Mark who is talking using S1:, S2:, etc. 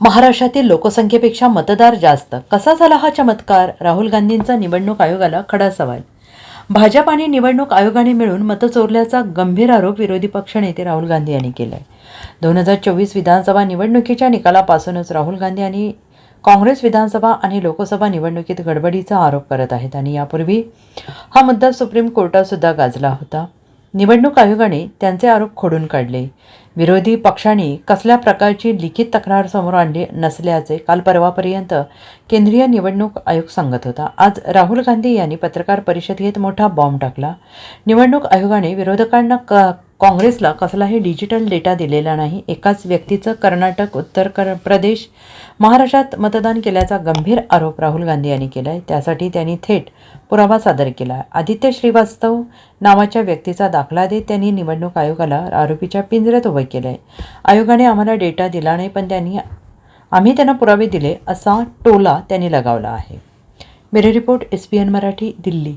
S1: महाराष्ट्रातील लोकसंख्येपेक्षा मतदार जास्त. कसा झाला हा चमत्कार? राहुल गांधींचा निवडणूक आयोगाला खडा सवाल. भाजप आणि निवडणूक आयोगाने मिळून मतं चोरल्याचा गंभीर आरोप विरोधी पक्षनेते राहुल गांधी यांनी केला आहे दोन हजार चोवीस विधानसभा निवडणुकीच्या निकालापासूनच राहुल गांधी आणि काँग्रेस विधानसभा आणि लोकसभा निवडणुकीत गडबडीचा आरोप करत आहेत आणि यापूर्वी हा मुद्दा सुप्रीम कोर्टातसुद्धा गाजला होता. निवडणूक आयोगाने त्यांचे आरोप खोडून काढले. विरोधी पक्षांनी कसल्या प्रकारची लिखित तक्रार समोर आणली नसल्याचे काल परवापर्यंत केंद्रीय निवडणूक आयोग सांगत होता. आज राहुल गांधी यांनी पत्रकार परिषदेत मोठा बॉम्ब टाकला. निवडणूक आयोगाने विरोधकांना क काँग्रेसला कसलाही डिजिटल डेटा दिलेला नाही. एकाच व्यक्तीचं कर्नाटक उत्तर कर प्रदेश महाराष्ट्रात मतदान केल्याचा गंभीर आरोप राहुल गांधी यांनी केला आहे त्यासाठी त्यांनी थेट पुरावा सादर केला. आहे आदित्य श्रीवास्तव नावाच्या व्यक्तीचा दाखला देत त्यांनी निवडणूक आयोगाला आरोपीच्या पिंजऱ्यात उभं केलं आहे आयोगाने आम्हाला डेटा दिला नाही पण त्यांनी आम्ही त्यांना पुरावे दिले असा टोला त्यांनी लगावला आहे. मेरे report S P N Marathi Delhi.